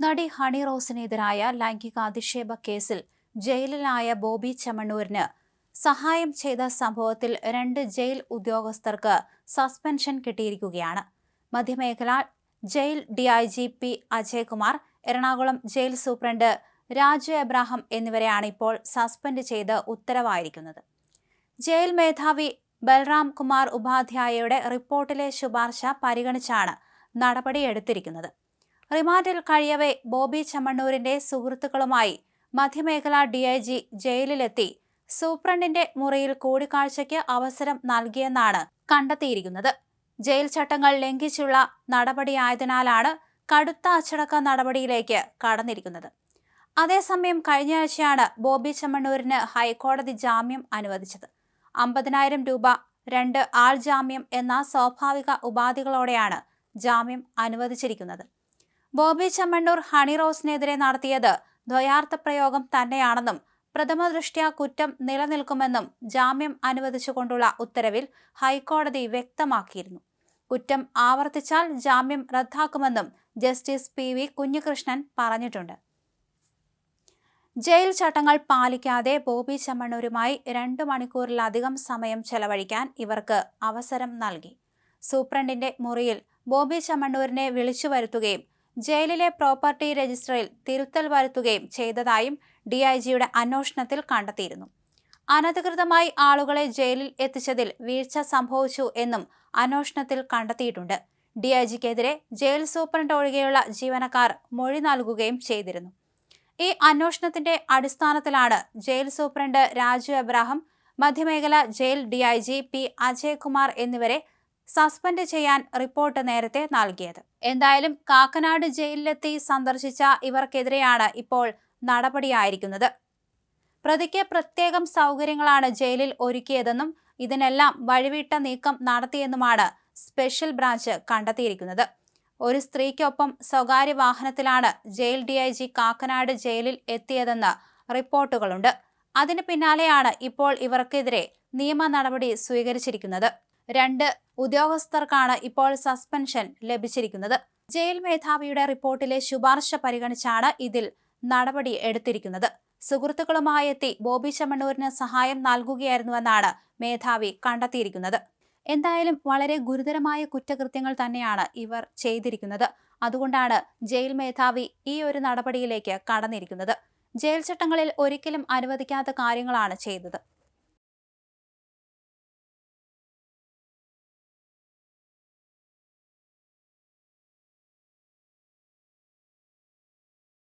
നടി ഹണി റോസിനെതിരായ ലൈംഗികാധിക്ഷേപ കേസിൽ ജയിലിലായ ബോബി ചമണൂരിന് സഹായം ചെയ്ത സംഭവത്തിൽ രണ്ട് ജയിൽ ഉദ്യോഗസ്ഥർക്ക് സസ്പെൻഷൻ കിട്ടിയിരിക്കുകയാണ്. മധ്യമേഖല jail DIG P Ajay Kumar Ernakulam jail superintendent Raju Abraham എന്നിവരെയാണ് ഇപ്പോൾ സസ്പെൻഡ് ചെയ്ത് ഉത്തരവായിരിക്കുന്നത്. ജയിൽ മേധാവി ബൽറാം കുമാർ ഉപാധ്യായയുടെ റിപ്പോർട്ടിലെ ശുപാർശ പരിഗണിച്ചാണ് നടപടിയെടുത്തിരിക്കുന്നത്. റിമാൻഡിൽ കഴിയവേ ബോബി ചമ്മണ്ണൂരിന്റെ സുഹൃത്തുക്കളുമായി മധ്യമേഖല ജി ജയിലിലെത്തി. സൂപ്രണ്ടിന്റെ മുറിയിൽ കൂടിക്കാഴ്ചയ്ക്ക് അവസരം നൽകിയെന്നാണ് കണ്ടെത്തിയിരിക്കുന്നത്. ജയിൽ ചട്ടങ്ങൾ ലംഘിച്ചുള്ള നടപടിയായതിനാലാണ് കടുത്ത അച്ചടക്ക നടപടിയിലേക്ക് കടന്നിരിക്കുന്നത്. അതേസമയം കഴിഞ്ഞയാഴ്ചയാണ് ബോബി ചമ്മണ്ണൂരിന് ഹൈക്കോടതി ജാമ്യം അനുവദിച്ചത്. അമ്പതിനായിരം രൂപ രണ്ട് ആൾ ജാമ്യം എന്ന സ്വാഭാവിക ഉപാധികളോടെയാണ് ജാമ്യം അനുവദിച്ചിരിക്കുന്നത്. ബോബി ചെമ്മണ്ണൂർ ഹണി റോസിനെതിരെ നടത്തിയത് ദ്വയാർത്ഥ പ്രയോഗം തന്നെയാണെന്നും പ്രഥമ ദൃഷ്ട്യാ കുറ്റം നിലനിൽക്കുമെന്നും ജാമ്യം അനുവദിച്ചുകൊണ്ടുള്ള ഉത്തരവിൽ ഹൈക്കോടതി വ്യക്തമാക്കിയിരുന്നു. കുറ്റം ആവർത്തിച്ചാൽ ജാമ്യം റദ്ദാക്കുമെന്നും ജസ്റ്റിസ് പി വി കുഞ്ഞികൃഷ്ണൻ പറഞ്ഞിട്ടുണ്ട്. ജയിൽ ചട്ടങ്ങൾ പാലിക്കാതെ ബോബി ചെമ്മണ്ണൂരുമായി രണ്ടു മണിക്കൂറിലധികം സമയം ചെലവഴിക്കാൻ ഇവർക്ക് അവസരം നൽകി. സൂപ്രണ്ടിന്റെ മുറിയിൽ ബോബി ചെമ്മണ്ണൂരിനെ വിളിച്ചു വരുത്തുകയും ജയിലിലെ പ്രോപ്പർട്ടി രജിസ്റ്ററിൽ തിരുത്തൽ വരുത്തുകയും ചെയ്തതായും ഡി ഐ ജിയുടെ അന്വേഷണത്തിൽ കണ്ടെത്തിയിരുന്നു. അനധികൃതമായി ആളുകളെ ജയിലിൽ എത്തിച്ചതിൽ വീഴ്ച സംഭവിച്ചു എന്നും അന്വേഷണത്തിൽ കണ്ടെത്തിയിട്ടുണ്ട്. ഡി ഐ ജിക്കെതിരെ ജയിൽ സൂപ്രണ്ട് ഒഴികെയുള്ള ജീവനക്കാർ മൊഴി നൽകുകയും ചെയ്തിരുന്നു. ഈ അന്വേഷണത്തിന്റെ അടിസ്ഥാനത്തിലാണ് jail superintendent Raju Abraham മധ്യമേഖല jail D I G P Ajay Kumar എന്നിവരെ സസ്പെൻഡ് ചെയ്യാൻ റിപ്പോർട്ട് നേരത്തെ നൽകിയത്. എന്തായാലും കാക്കനാട് ജയിലിലെത്തി സന്ദർശിച്ച ഇവർക്കെതിരെയാണ് ഇപ്പോൾ നടപടിയായിരിക്കുന്നത്. പ്രതിക്ക് പ്രത്യേകം സൗകര്യങ്ങളാണ് ജയിലിൽ ഒരുക്കിയതെന്നും ഇതിനെല്ലാം വഴിവിട്ട നീക്കം നടത്തിയെന്നുമാണ് സ്പെഷ്യൽ ബ്രാഞ്ച് കണ്ടെത്തിയിരിക്കുന്നത്. ഒരു സ്ത്രീക്കൊപ്പം സ്വകാര്യ വാഹനത്തിലാണ് ജയിൽ ഡിഐജി കാക്കനാട് ജയിലിൽ എത്തിയതെന്ന് റിപ്പോർട്ടുകളുണ്ട്. അതിന് പിന്നാലെയാണ് ഇപ്പോൾ ഇവർക്കെതിരെ നിയമ നടപടി സ്വീകരിച്ചിരിക്കുന്നത്. രണ്ട് ഉദ്യോഗസ്ഥർക്കാണ് ഇപ്പോൾ സസ്പെൻഷൻ ലഭിച്ചിരിക്കുന്നത്. ജയിൽ മേധാവിയുടെ റിപ്പോർട്ടിലെ ശുപാർശ പരിഗണിച്ചാണ് ഇതിൽ നടപടി എടുത്തിരിക്കുന്നത്. സുഹൃത്തുക്കളുമായി എത്തി ബോബി ചെമ്മണ്ണൂരിന് സഹായം നൽകുകയായിരുന്നുവെന്നാണ് മേധാവി കണ്ടെത്തിയിരിക്കുന്നത്. എന്തായാലും വളരെ ഗുരുതരമായ കുറ്റകൃത്യങ്ങൾ തന്നെയാണ് ഇവർ ചെയ്തിരിക്കുന്നത്. അതുകൊണ്ടാണ് ജയിൽ മേധാവി ഈ ഒരു നടപടിയിലേക്ക് കടന്നിരിക്കുന്നത്. ജയിൽ ചട്ടങ്ങളിൽ ഒരിക്കലും അനുവദിക്കാത്ത കാര്യങ്ങളാണ് ചെയ്തത്.